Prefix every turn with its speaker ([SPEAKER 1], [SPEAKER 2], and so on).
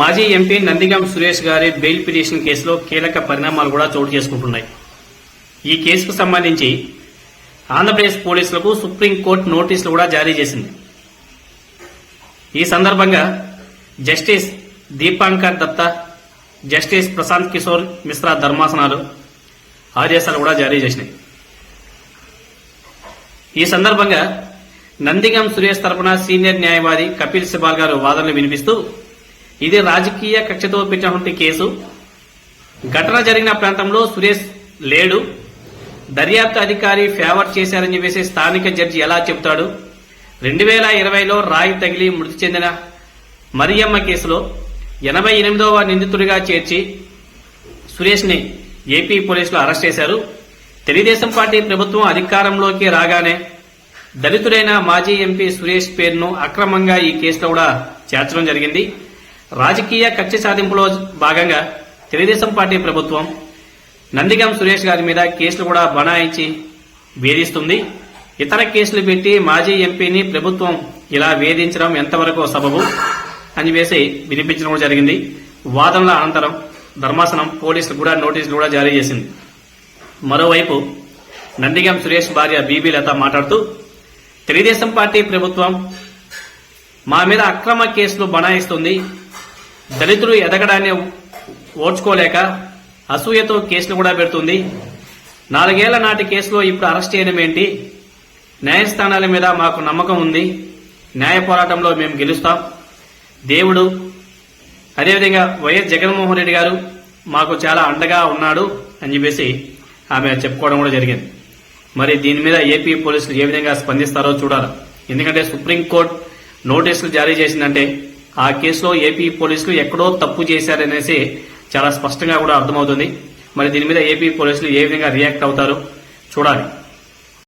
[SPEAKER 1] మాజీ ఎంపీ నందిగం సురేష్ గారి bail petition కేసులో కీలక పరిణామాలు కూడా చోటు చేసుకుంటున్నాయి. ఈ కేసుకు సంబంధించి ఆంధ్రప్రదేశ్ పోలీసులకు సుప్రీంకోర్టు నోటీసులు కూడా జారీ చేసింది. ఈ సందర్భంగా జస్టిస్ దీపాంకర్ దత్తా జస్టిస్ ప్రశాంత్ కిషోర్ మిశ్రా ధర్మాసనాలు ఆదేశాలు కూడా జారీ చేసినాయి. ఈ సందర్భంగా నందిగం సురేష్ తరపున సీనియర్ న్యాయవాది కపిల్ సిబాల్ గారు వాదనలు వినిపిస్తూ ఇది రాజకీయ కక్షతో పెట్టినటువంటి కేసు. ఘటన జరిగిన ప్రాంతంలో సురేష్ లేడు. దర్యాప్తు అధికారి ఫేవర్ చేశారని చెప్పేసి స్థానిక జడ్జి ఎలా చెబుతాడు రెండు వేల ఇరవైలో రాయి తగిలి మృతి చెందిన మరియమ్మ కేసులో ఎనభై ఎనిమిదవ నిందితుడిగా చేర్చి సురేష్ని ఏపీ పోలీసులు అరెస్ట్ చేశారు. తెలుగుదేశం పార్టీ ప్రభుత్వం అధికారంలోకి రాగానే దళితుడైన మాజీ ఎంపీ సురేష్ పేరును అక్రమంగా ఈ కేసులో కూడా చేర్చడం జరిగింది. రాజకీయ కక్ష సాధింపులో భాగంగా తెలుగుదేశం పార్టీ ప్రభుత్వం నందిగం సురేష్ గారి మీద కేసులు కూడా బనాయించి వేధిస్తుంది. ఇతర కేసులు పెట్టి మాజీ ఎంపీని ప్రభుత్వం ఇలా వేధించడం ఎంతవరకు సబబు అని వేసి వినిపించడం కూడా జరిగింది. వాదనల అనంతరం ధర్మాసనం పోలీసులు కూడా నోటీసులు కూడా జారీ చేసింది. మరోవైపు నందిగం సురేష్ భార్య బీబీ లత మాట్లాడుతూ తెలుగుదేశం పార్టీ ప్రభుత్వం మా మీద అక్రమ కేసులు బనాయిస్తుంది. దళితులు ఎదగడాన్ని ఓర్చుకోలేక అసూయతో కేసులు కూడా పెడుతుంది. నాలుగేళ్ళ నాటి కేసులో ఇప్పుడు అరెస్ట్ చేయడం ఏంటి? న్యాయస్థానాల మీద మాకు నమ్మకం ఉంది. న్యాయ పోరాటంలో మేము గెలుస్తాం. దేవుడు అదేవిధంగా వైఎస్ జగన్మోహన్ రెడ్డి గారు మాకు చాలా అండగా ఉన్నాడు అని చెప్పేసి ఆమె చెప్పుకోవడం కూడా జరిగింది. మరి దీని మీద ఏపీ పోలీసులు ఏ విధంగా స్పందిస్తారో చూడాలి. ఎందుకంటే సుప్రీంకోర్టు నోటీసులు జారీ చేసిందంటే ఆ కేసులో ఏపీ పోలీసులు ఎక్కడో తప్పు చేశారనేసి చాలా స్పష్టంగా కూడా అర్థమవుతుంది. మరి దీని మీద ఏపీ పోలీసులు ఏ విధంగా రియాక్ట్ అవుతారో చూడాలి.